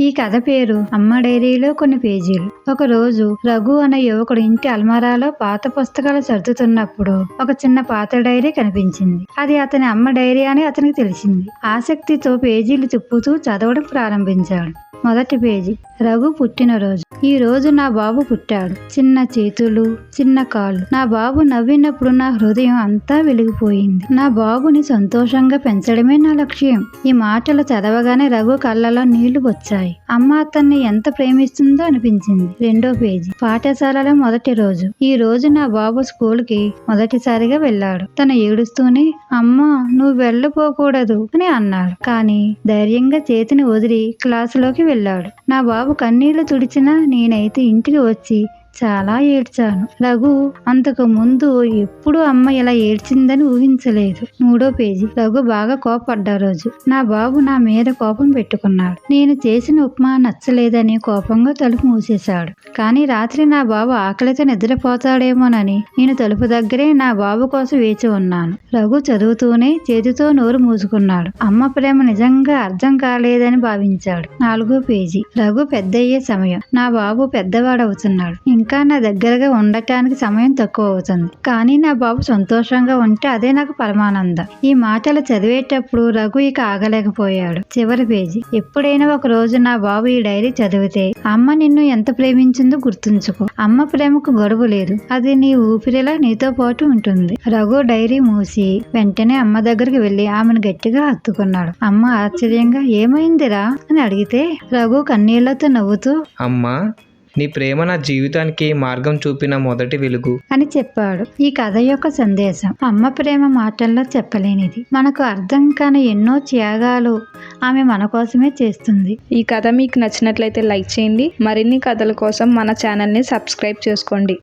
ఈ కథ పేరు అమ్మ డైరీలో కొన్ని పేజీలు. ఒక రోజు రఘు అనే యువకుడు ఇంటి అల్మారాలో పాత పుస్తకాలు సర్దుతున్నప్పుడు ఒక చిన్న పాత డైరీ కనిపించింది. అది అతని అమ్మ డైరీ అని అతనికి తెలిసింది. ఆసక్తితో పేజీలు తిప్పుతూ చదవడం ప్రారంభించాడు. మొదటి పేజీ. రఘు పుట్టినరోజు. ఈ రోజు నా బాబు పుట్టాడు. చిన్న చేతులు చిన్న కాళ్ళు. నా బాబు నవ్వినప్పుడు నా హృదయం అంతా వెలిగిపోయింది. నా బాబుని సంతోషంగా పెంచడమే నా లక్ష్యం. ఈ మాటలు చదవగానే రఘు కళ్ళలో నీళ్ళు వచ్చాయి. అమ్మ అతన్ని ఎంత ప్రేమిస్తుందో అనిపించింది. రెండో పేజీ. పాఠశాలలో మొదటి రోజు. ఈ రోజు నా బాబు స్కూల్కి మొదటిసారిగా వెళ్ళాడు. తను ఏడుస్తూనే అమ్మ నువ్వు వెళ్ళపోకూడదు అని అన్నాడు. కానీ ధైర్యంగా చేతిని వదిలి క్లాసులోకి వెళ్ళాడు. నా బాబు కన్నీళ్ళు తుడిచినా నేనైతే ఇంటికి వచ్చి చాలా ఏడ్చాను. రఘు అంతకు ముందు ఎప్పుడు అమ్మ ఇలా ఏడ్చిందని ఊహించలేదు. మూడో పేజీ. రఘు బాగా కోపడ్డా రోజు. నా బాబు నా మీద కోపం పెట్టుకున్నాడు. నేను చేసిన ఉప్మా నచ్చలేదని కోపంగా తలుపు మూసేశాడు. కానీ రాత్రి నా బాబు ఆకలితో నిద్రపోతాడేమోనని నేను తలుపు దగ్గరే నా బాబు కోసం వేచి ఉన్నాను. రఘు చదువుతూనే చేతితో నోరు మూసుకున్నాడు. అమ్మ ప్రేమ నిజంగా అర్థం కాలేదని భావించాడు. నాలుగో పేజీ. రఘు పెద్దయ్యే సమయం. నా బాబు పెద్దవాడవుతున్నాడు. ఇంకా నా దగ్గరగా ఉండటానికి సమయం తక్కువ అవుతుంది కానీ నా బాబు సంతోషంగా ఉంటే అదే నాకు పరమానందం. ఈ మాటలు చదివేటప్పుడు రఘు ఇక ఆగలేకపోయాడు. చివరి పేజీ. ఎప్పుడైనా ఒక రోజు నా బాబు ఈ డైరీ చదివితే అమ్మ నిన్ను ఎంత ప్రేమించిందో గుర్తుంచుకో. అమ్మ ప్రేమకు గడువు లేదు. అది నీ ఊపిరిలా నీతో పాటు ఉంటుంది. రఘు డైరీ మూసి వెంటనే అమ్మ దగ్గరికి వెళ్ళి ఆమెను గట్టిగా హత్తుకున్నాడు. అమ్మ ఆశ్చర్యంగా ఏమైందిరా? అని అడిగితే రఘు కన్నీళ్ళతో నవ్వుతూ అమ్మా నీ ప్రేమ నా జీవితానికి మార్గం చూపిన మొదటి వెలుగు. అని చెప్పాడు. ఈ కథ యొక్క సందేశం అమ్మ ప్రేమ మాటల్లో చెప్పలేనిది. మనకు అర్థం కాని ఎన్నో త్యాగాలు ఆమె మన కోసమే చేస్తుంది. ఈ కథ మీకు నచ్చినట్లయితే లైక్ చేయండి. మరిన్ని కథల కోసం మన ఛానల్ని సబ్స్క్రైబ్ చేసుకోండి.